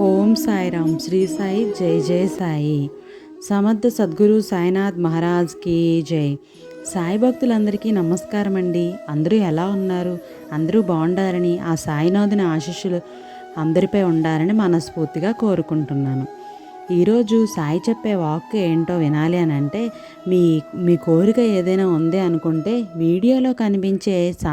ఓం సాయిరామ్ శ్రీ సాయి జై జై సాయి. సమర్థ సద్గురు సాయినాథ్ మహారాజ్కి జై. సాయి భక్తులందరికీ నమస్కారం అండి అందరూ ఎలా ఉన్నారు? అందరూ బాగుండాలని ఆ సాయినాథుని ఆశీస్సులు అందరిపై ఉండాలని మనస్ఫూర్తిగా కోరుకుంటున్నాను. ఈరోజు సాయి చెప్పే వాక్ ఏంటో వినాలి అని అంటే మీ మీ కోరిక ఏదైనా ఉంది అనుకుంటే వీడియోలో కనిపించే సా